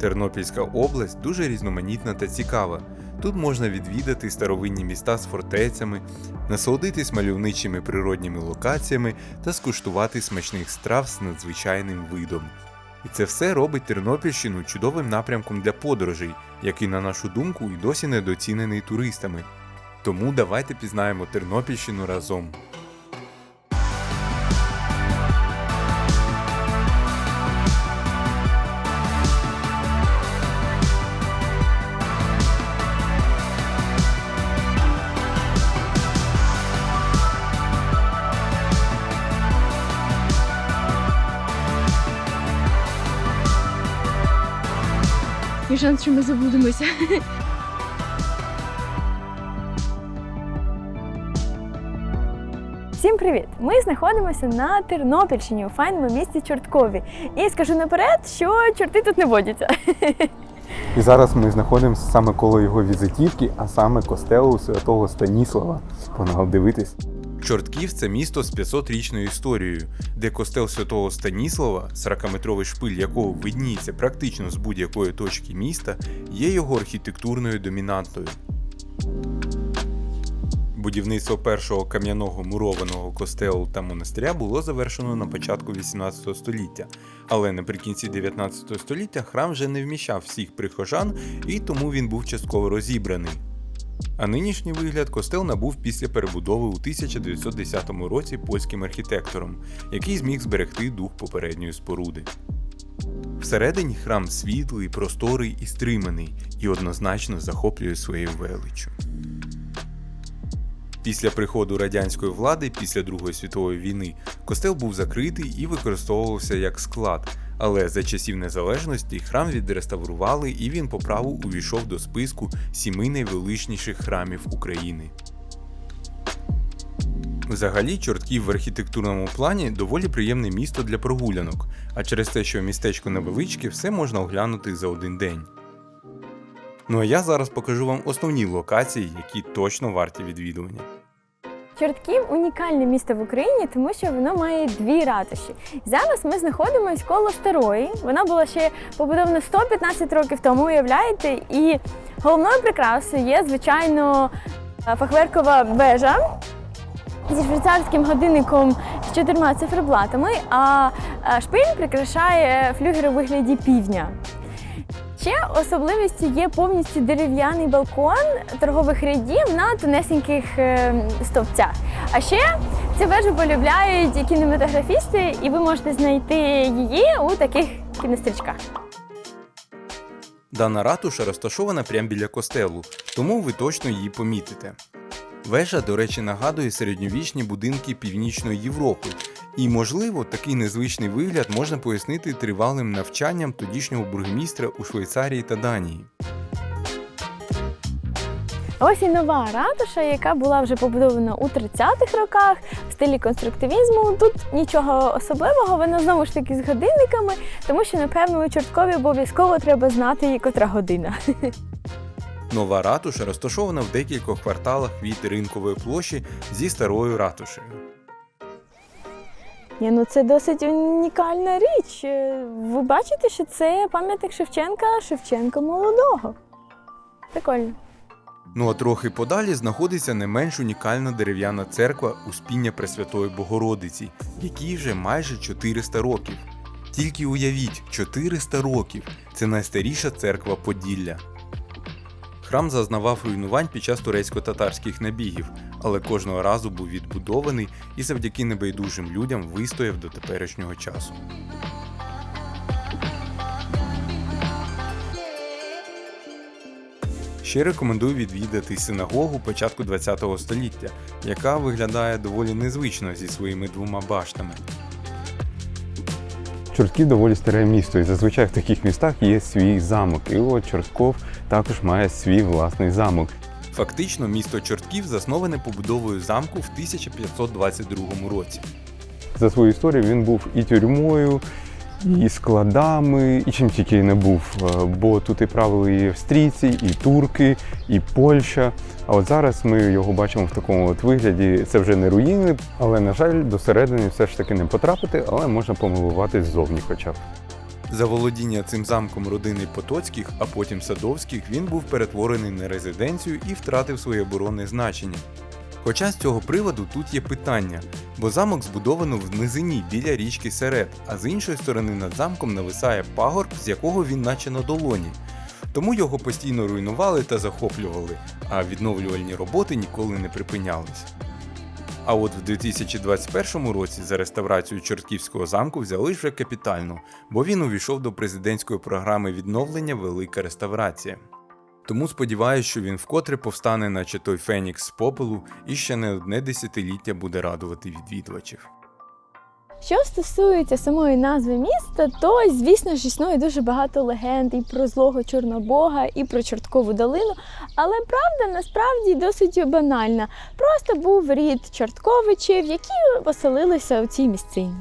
Тернопільська область дуже різноманітна та цікава. Тут можна відвідати старовинні міста з фортецями, насолодитись мальовничими природніми локаціями та скуштувати смачних страв з надзвичайним видом. І це все робить Тернопільщину чудовим напрямком для подорожей, який, на нашу думку, і досі недоцінений туристами. Тому давайте пізнаємо Тернопільщину разом. Є шанс, що ми заблудимося. Всім привіт! Ми знаходимося на Тернопільщині у файному місті Чорткові. І скажу наперед, що чорти тут не водяться. І зараз ми знаходимося саме коло його візитівки, а саме костелу святого Станіслава. Погнали дивитись. Чортків це місто з 500-річною історією, де костел святого Станіслава, 40-метровий шпиль якого видніється практично з будь-якої точки міста, є його архітектурною домінантою. Будівництво першого кам'яного мурованого костелу та монастиря було завершено на початку 18 століття, але наприкінці 19 століття храм вже не вміщав всіх прихожан і тому він був частково розібраний. А нинішній вигляд костел набув після перебудови у 1910 році польським архітектором, який зміг зберегти дух попередньої споруди. Всередині храм світлий, просторий і стриманий, і однозначно захоплює своєю величчю. Після приходу радянської влади після Другої світової війни костел був закритий і використовувався як склад, але за часів незалежності храм відреставрували і він по праву увійшов до списку сіми найвеличніших храмів України. Взагалі, Чортків в архітектурному плані доволі приємне місто для прогулянок, а через те, що містечко невеличке, все можна оглянути за один день. Ну а я зараз покажу вам основні локації, які точно варті відвідування. Чортків унікальне місто в Україні, тому що воно має дві ратуші. Зараз ми знаходимося коло старої. Вона була ще побудована 115 років тому, уявляєте? І головною прикрасою є, звичайно, фахверкова вежа зі швейцарським годинником з чотирма циферблатами, а шпиль прикрашає флюгер у вигляді півдня. Ще особливістю є повністю дерев'яний балкон торгових рядів на тонесеньких е, стовпцях. А ще цю вежу полюбляють кінематографісти, і ви можете знайти її у таких кінострічках. Дана ратуша розташована прямо біля костелу, тому ви точно її помітите. Вежа, до речі, нагадує середньовічні будинки Північної Європи, і, можливо, такий незвичний вигляд можна пояснити тривалим навчанням тодішнього бургмістра у Швейцарії та Данії. Ось і нова ратуша, яка була вже побудована у 30-х роках в стилі конструктивізму. Тут нічого особливого, вона знову ж таки з годинниками, тому що, напевно, у Чорткові обов'язково треба знати, котра година. Нова ратуша розташована в декількох кварталах від ринкової площі зі старою ратушею. Ні, ну це досить унікальна річ. Е, Ви бачите, що це пам'ятник Шевченка Шевченка молодого. Прикольно. Ну а трохи подалі знаходиться не менш унікальна дерев'яна церква Успіння Пресвятої Богородиці, якій вже майже 400 років. Тільки уявіть, 400 років це найстаріша церква Поділля. Храм зазнавав руйнувань під час турецько-татарських набігів, але кожного разу був відбудований і завдяки небайдужим людям вистояв до теперішнього часу. Ще рекомендую відвідати синагогу початку ХХ століття, яка виглядає доволі незвично зі своїми двома баштами. Чортків доволі старе місто, і зазвичай в таких містах є свій замок. І от Чортков також має свій власний замок. Фактично, місто Чортків засноване побудовою замку в 1522 році. За свою історію він був і тюрмою, і складами, і чим тільки не був. Е, Бо тут і правили і австрійці, і турки, і Польща. А от зараз ми його бачимо в такому от вигляді. Це вже не руїни, але, на жаль, до середини все ж таки не потрапити, але можна помилуватись ззовні хоча б. За володіння цим замком родини Потоцьких, а потім Садовських, він був перетворений на резиденцію і втратив своє оборонне значення. Хоча з цього приводу тут є питання, бо замок збудовано в низині біля річки Серед, а з іншої сторони над замком нависає пагорб, з якого він наче на долоні. Тому його постійно руйнували та захоплювали, а відновлювальні роботи ніколи не припинялись. А от в 2021 році за реставрацію Чортківського замку взяли вже капітально, бо він увійшов до президентської програми відновлення Велика реставрація. Тому сподіваюся, що він вкотре повстане, наче той Фенікс з попелу, і ще не одне десятиліття буде радувати відвідувачів. Що стосується самої назви міста, то звісно ж існує дуже багато легенд і про злого Чорнобога, і про Чорткову долину. Але правда насправді досить банальна. Просто був рід Чортковичів, які поселилися у цій місцині.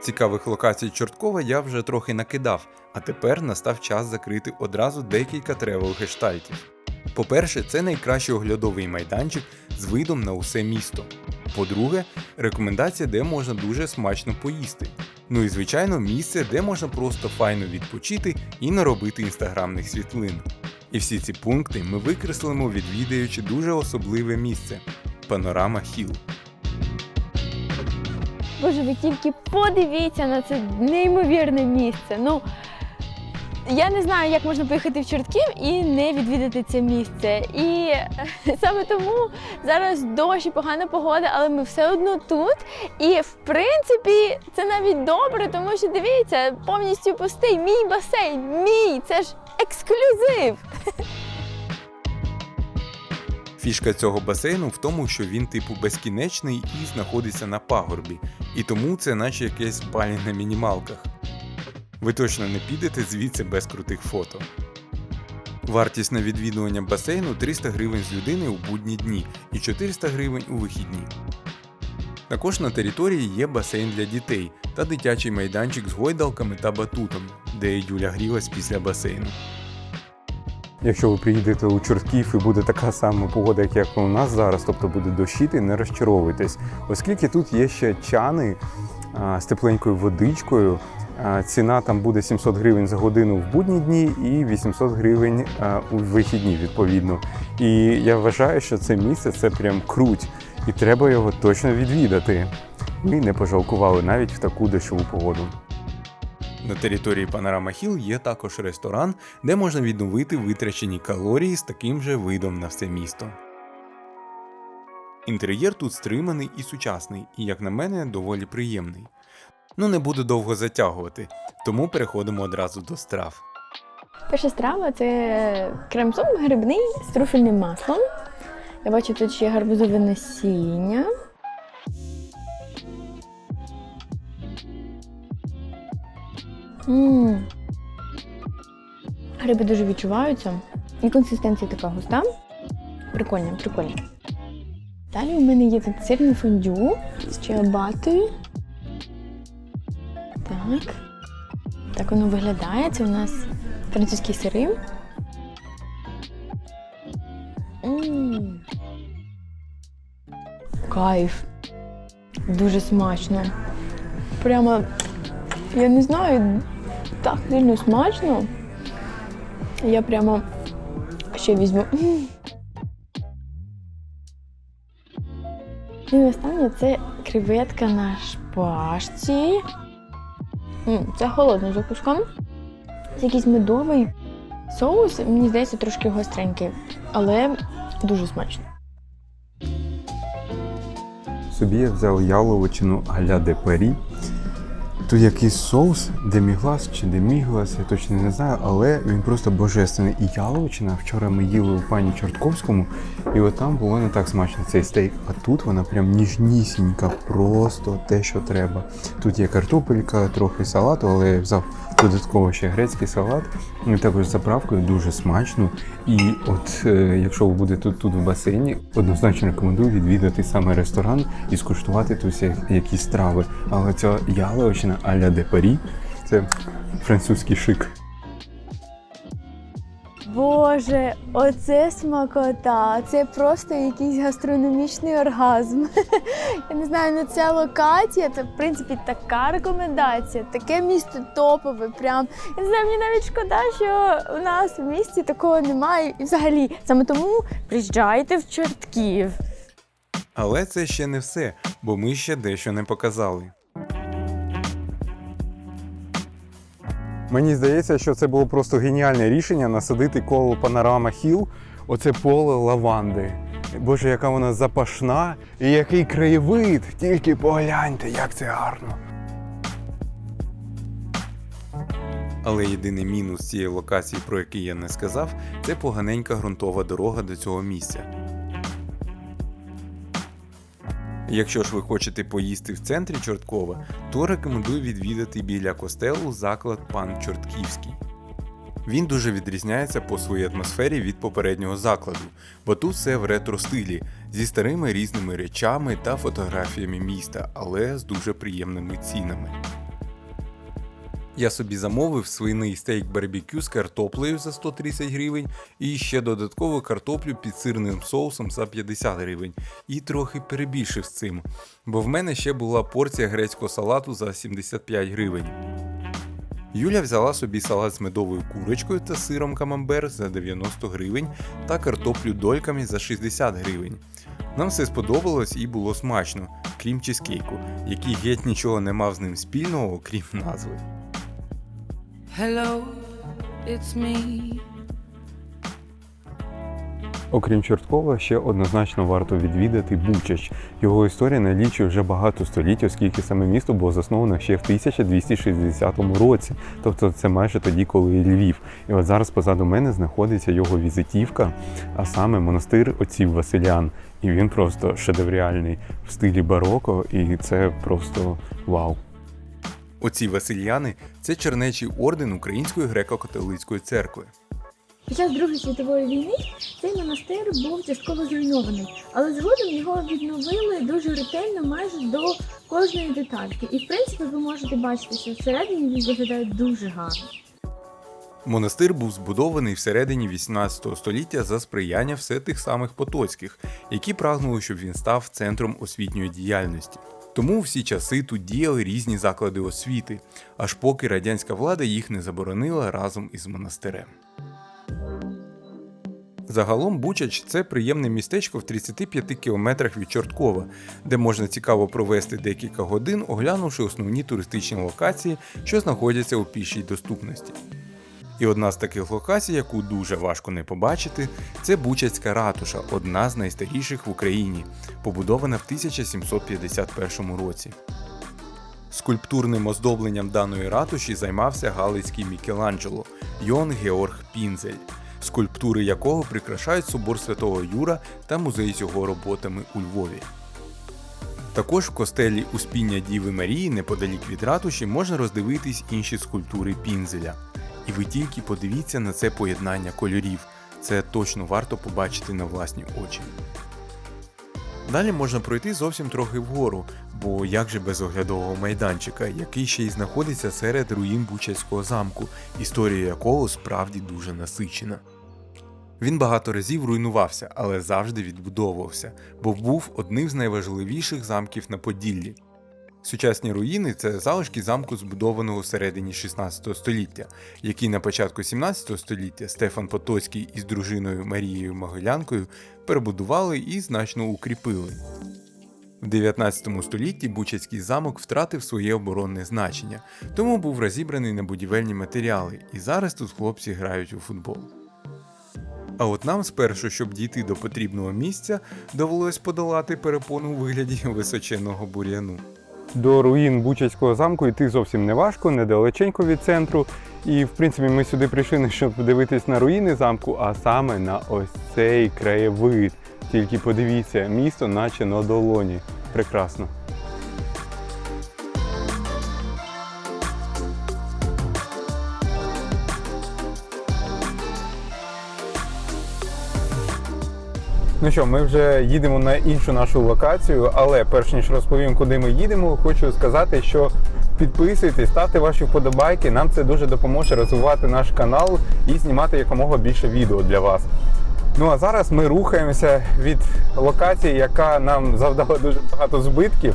Цікавих локацій Чорткова я вже трохи накидав, а тепер настав час закрити одразу декілька тревел гештальтів. По-перше, це найкращий оглядовий майданчик з видом на усе місто. По-друге, рекомендація, де можна дуже смачно поїсти. Ну і звичайно, місце, де можна просто файно відпочити і наробити інстаграмних світлин. І всі ці пункти ми викреслимо, відвідаючи дуже особливе місце Панорама Хіл. Боже, ви тільки подивіться на це неймовірне місце. Ну я не знаю, як можна поїхати в Чортків і не відвідати це місце. І саме тому зараз дощ і погана погода, але ми все одно тут. І в принципі це навіть добре, тому що дивіться, повністю пустий. Мій басейн, мій, це ж ексклюзив. Фішка цього басейну в тому, що він типу безкінечний і знаходиться на пагорбі, і тому це наче якесь спальня на мінімалках. Ви точно не підете звідси без крутих фото. Вартість на відвідування басейну 300 гривень з людини у будні дні і 400 гривень у вихідні. Також на території є басейн для дітей та дитячий майданчик з гойдалками та батутом, де Юля грілась після басейну. Якщо ви приїдете у Чортків і буде така сама погода, як- у нас зараз, тобто буде дощити, не розчаровуйтесь, оскільки тут є ще чани а, з тепленькою водичкою. Ціна там буде 700 гривень за годину в будні дні і 800 гривень у вихідні, відповідно. І я вважаю, що це місце це прям круть, і треба його точно відвідати. Ми не пожалкували навіть в таку дощову погоду. На території Панорама Хіл є також ресторан, де можна відновити витрачені калорії з таким же видом на все місто. Інтер'єр тут стриманий і сучасний, і, як на мене, доволі приємний. Ну не буду довго затягувати, тому переходимо одразу до страв. Перша страва це крем-суп грибний з труфельним маслом. Я бачу, тут ще гарбузове насіння. М. Гриби дуже відчуваються. І консистенція така густа. Прикольно, прикольно. Далі у мене є тут сирне фондю з чиабатою. Так. Так воно виглядає. Це у нас французькі сири. Кайф. Дуже смачно. Прямо, я не знаю, так сильно смачно. Я прямо ще візьму. І останнє це креветка на шпажці. Це холодна закуска. Це якийсь медовий соус, мені здається, трошки гостренький, але дуже смачно. Собі я взяв яловичину а-ля де Парі. Тут якийсь соус, деміглас чи деміглас, я точно не знаю, але він просто божественний. І яловичина вчора ми їли у пані Чортковському, і от там було не так смачно цей стейк. А тут вона прям ніжнісінька, просто те, що треба. Тут є картопелька, трохи салату, але я взяв додатково ще грецький салат. І також заправкою дуже смачно. І от е, якщо ви будете тут, тут в басейні, однозначно рекомендую відвідати саме ресторан і скуштувати тут якісь страви. Але ця яловичина а-ля де Парі це французький шик. Боже, оце смакота, це просто якийсь гастрономічний оргазм. Я не знаю, ну ця локація, це в принципі така рекомендація, таке місто топове. Прям я не знаю, мені навіть шкода, що у нас в місті такого немає. І взагалі саме тому приїжджайте в Чортків. Але це ще не все, бо ми ще дещо не показали. Мені здається, що це було просто геніальне рішення насадити коло панорама Хіл. Оце поле лаванди. Боже, яка вона запашна і який краєвид! Тільки погляньте, як це гарно. Але єдиний мінус цієї локації, про який я не сказав, це поганенька ґрунтова дорога до цього місця. Якщо ж ви хочете поїсти в центрі Чорткова, то рекомендую відвідати біля костелу заклад Пан Чортківський. Він дуже відрізняється по своїй атмосфері від попереднього закладу, бо тут все в ретро стилі зі старими різними речами та фотографіями міста, але з дуже приємними цінами. Я собі замовив свиний стейк барбекю з картоплею за 130 гривень і ще додаткову картоплю під сирним соусом за 50 гривень. І трохи перебільшив з цим, бо в мене ще була порція грецького салату за 75 гривень. Юля взяла собі салат з медовою курочкою та сиром камамбер за 90 гривень та картоплю дольками за 60 гривень. Нам все сподобалось і було смачно, крім чизкейку, який геть нічого не мав з ним спільного, окрім назви. Hello, it's me. Окрім Чорткова, ще однозначно варто відвідати Бучач. Його історія налічує вже багато століть, оскільки саме місто було засновано ще в 1260 році. Тобто це майже тоді, коли і Львів. І от зараз позаду мене знаходиться його візитівка, а саме монастир отців Василян. І він просто шедевріальний в стилі бароко, і це просто вау. Оці Васильяни це чернечий орден Української греко-католицької церкви. Під час Другої світової війни цей монастир був частково зруйнований, але згодом його відновили дуже ретельно, майже до кожної детальки. І в принципі ви можете бачити, що всередині він виглядає дуже гарно. Монастир був збудований всередині 18 століття за сприяння все тих самих потоцьких, які прагнули, щоб він став центром освітньої діяльності. Тому всі часи тут діяли різні заклади освіти, аж поки радянська влада їх не заборонила разом із монастирем. Загалом Бучач це приємне містечко в 35 кілометрах від Чорткова, де можна цікаво провести декілька годин, оглянувши основні туристичні локації, що знаходяться у пішій доступності. І одна з таких локацій, яку дуже важко не побачити, це Бучацька ратуша, одна з найстаріших в Україні, побудована в 1751 році. Скульптурним оздобленням даної ратуші займався галицький Мікеланджело Йон Георг Пінзель, скульптури якого прикрашають собор Святого Юра та музей з його роботами у Львові. Також в костелі Успіння Діви Марії неподалік від ратуші можна роздивитись інші скульптури Пінзеля. І ви тільки подивіться на це поєднання кольорів. Це точно варто побачити на власні очі. Далі можна пройти зовсім трохи вгору, бо як же без оглядового майданчика, який ще й знаходиться серед руїн Бучацького замку, історія якого справді дуже насичена. Він багато разів руйнувався, але завжди відбудовувався, бо був одним з найважливіших замків на Поділлі. Сучасні руїни це залишки замку, збудованого в середині 16 століття, який на початку 17 століття Стефан Потоцький із дружиною Марією Могилянкою перебудували і значно укріпили. В 19 столітті Бучацький замок втратив своє оборонне значення, тому був розібраний на будівельні матеріали, і зараз тут хлопці грають у футбол. А от нам спершу, щоб дійти до потрібного місця, довелось подолати перепону у вигляді височенного бур'яну. До руїн Бучацького замку йти зовсім не важко, недалеченько від центру. І в принципі ми сюди прийшли не щоб дивитись на руїни замку, а саме на ось цей краєвид. Тільки подивіться, місто наче на долоні. Прекрасно. Ну що, ми вже їдемо на іншу нашу локацію, але перш ніж розповім, куди ми їдемо, хочу сказати, що підписуйтесь, ставте ваші вподобайки. Нам це дуже допоможе розвивати наш канал і знімати якомога більше відео для вас. Ну а зараз ми рухаємося від локації, яка нам завдала дуже багато збитків.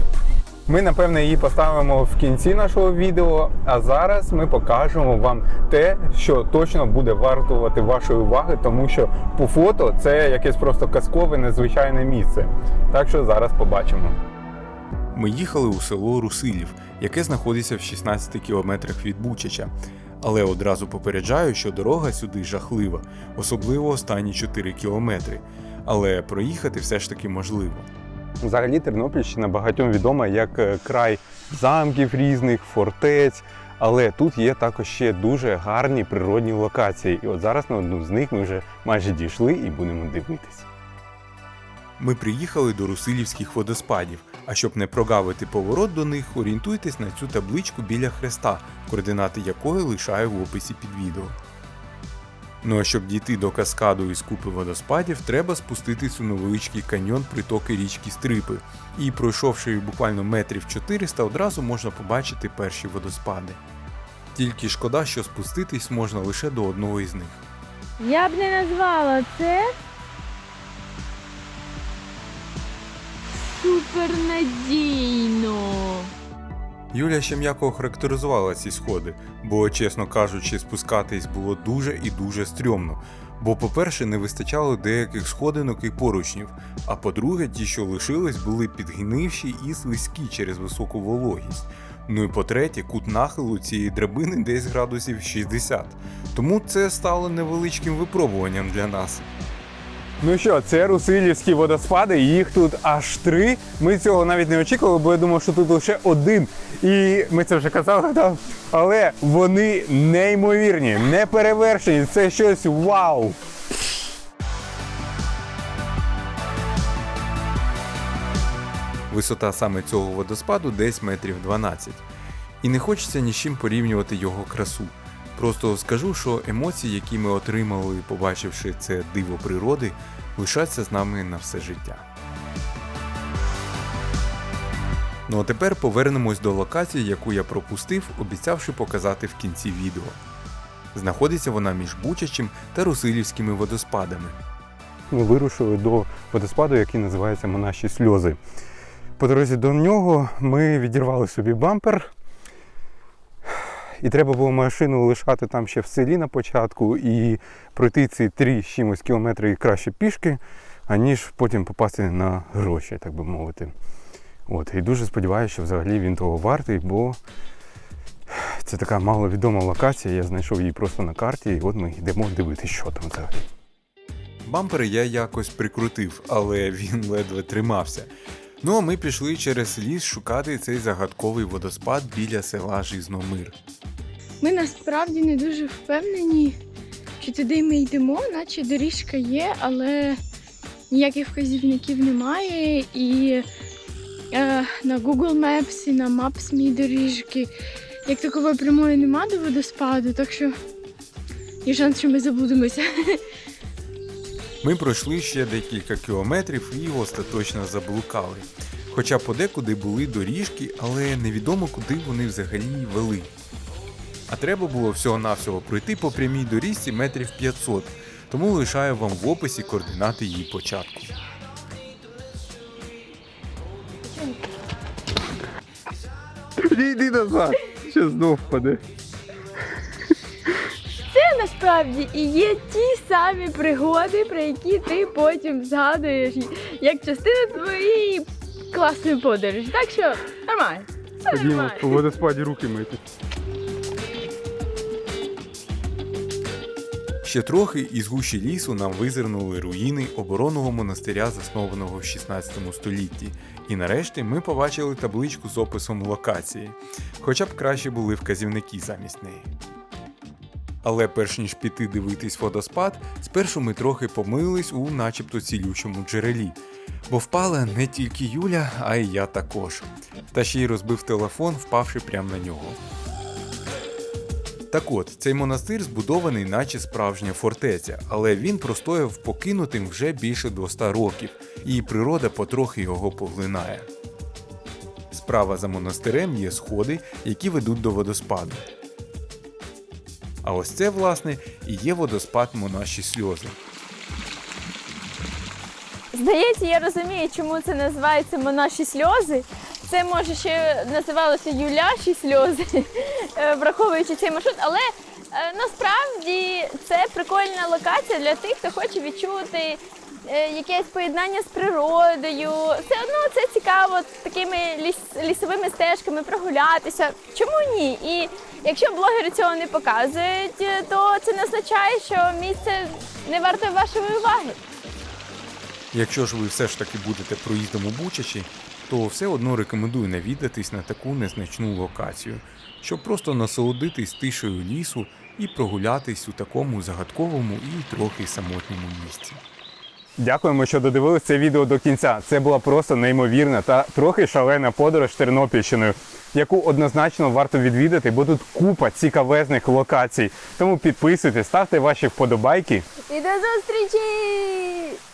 Ми, напевне, її поставимо в кінці нашого відео. А зараз ми покажемо вам те, що точно буде вартувати вашої уваги, тому що по фото це якесь просто казкове, незвичайне місце. Так що зараз побачимо. Ми їхали у село Русилів, яке знаходиться в 16 кілометрах від Бучача. Але одразу попереджаю, що дорога сюди жахлива, особливо останні 4 кілометри. Але проїхати все ж таки можливо. Взагалі Тернопільщина багатьом відома як е, край замків різних, фортець. Але тут є також ще дуже гарні природні локації. І от зараз на одну з них ми вже майже дійшли і будемо дивитись. Ми приїхали до Русилівських водоспадів, а щоб не прогавити поворот до них, орієнтуйтесь на цю табличку біля хреста, координати якої лишаю в описі під відео. Ну а щоб дійти до каскаду із купи водоспадів, треба спуститись у невеличкий каньйон притоки річки Стрипи. І пройшовши буквально метрів 400, одразу можна побачити перші водоспади. Тільки шкода, що спуститись можна лише до одного із них. Я б не назвала це. Супернадійно. Юля ще м'яко охарактеризувала ці сходи, бо, чесно кажучи, спускатись було дуже і дуже стрьомно. Бо, по-перше, не вистачало деяких сходинок і поручнів, а по-друге, ті, що лишились, були підгнивші і слизькі через високу вологість. Ну і по-третє, кут нахилу цієї драбини десь градусів 60. Тому це стало невеличким випробуванням для нас. Ну що, це Русилівські водоспади, їх тут аж три. Ми цього навіть не очікували, бо я думав, що тут лише один. І ми це вже казали, так? але вони неймовірні, неперевершені. Це щось вау! Висота саме цього водоспаду десь метрів 12. І не хочеться ні з чим порівнювати його красу. Просто скажу, що емоції, які ми отримали, побачивши це диво природи, лишаться з нами на все життя. Ну а тепер повернемось до локації, яку я пропустив, обіцявши показати в кінці відео. Знаходиться вона між Бучачем та Русилівськими водоспадами. Ми вирушили до водоспаду, який називається Монаші сльози. По дорозі до нього ми відірвали собі бампер. І треба було машину лишати там ще в селі на початку і пройти ці три з чимось кілометри краще пішки, аніж потім попасти на гроші, так би мовити. От, і дуже сподіваюся, що взагалі він того вартий, бо це така маловідома локація. Я знайшов її просто на карті, і от ми йдемо дивитися, що там взагалі. Бампер я якось прикрутив, але він ледве тримався. Ну а ми пішли через ліс шукати цей загадковий водоспад біля села Жизномир. Ми насправді не дуже впевнені, що туди ми йдемо, наче доріжка є, але ніяких вказівників немає. І е, на Google Maps і на Maps.me доріжки як такової прямої нема до водоспаду, так що є шанс, що ми заблудимося. Ми пройшли ще декілька кілометрів і остаточно заблукали. Хоча подекуди були доріжки, але невідомо куди вони взагалі вели. А треба було всього-навсього пройти по прямій доріжці метрів 500, тому лишаю вам в описі координати її початку. Йди назад, ще знов впаде. Насправді і є ті самі пригоди, про які ти потім згадуєш як частину твоєї класної подорожі. Так що нормально. Все Ходімо нормально. по водоспаді руки мити. Ще трохи із гущі лісу нам визирнули руїни оборонного монастиря, заснованого в 16 столітті. І нарешті ми побачили табличку з описом локації, хоча б краще були вказівники замість неї. Але перш ніж піти дивитись водоспад, спершу ми трохи помилились у начебто цілючому джерелі, бо впала не тільки Юля, а й я також. Та ще й розбив телефон, впавши прямо на нього. Так от, цей монастир збудований, наче справжня фортеця, але він простояв покинутим вже більше 200 років, і природа потрохи його поглинає. Справа за монастирем є сходи, які ведуть до водоспаду. А ось це, власне, і є водоспад монаші сльози. Здається, я розумію, чому це називається монаші сльози. Це може ще називалося юляші сльози, е, враховуючи цей маршрут, але е, насправді це прикольна локація для тих, хто хоче відчути якесь поєднання з природою. Все одно це цікаво такими ліс- лісовими стежками прогулятися. Чому ні? І якщо блогери цього не показують, е, то це не означає, що місце не варте вашої уваги. Якщо ж ви все ж таки будете проїздом у Бучачі, то все одно рекомендую навідатись на таку незначну локацію, щоб просто насолодитись тишею лісу і прогулятись у такому загадковому і трохи самотньому місці. Дякуємо, що додивилися це відео до кінця. Це була просто неймовірна та трохи шалена подорож Тернопільщиною, яку однозначно варто відвідати, бо тут купа цікавезних локацій. Тому підписуйтесь, ставте ваші вподобайки І до зустрічі!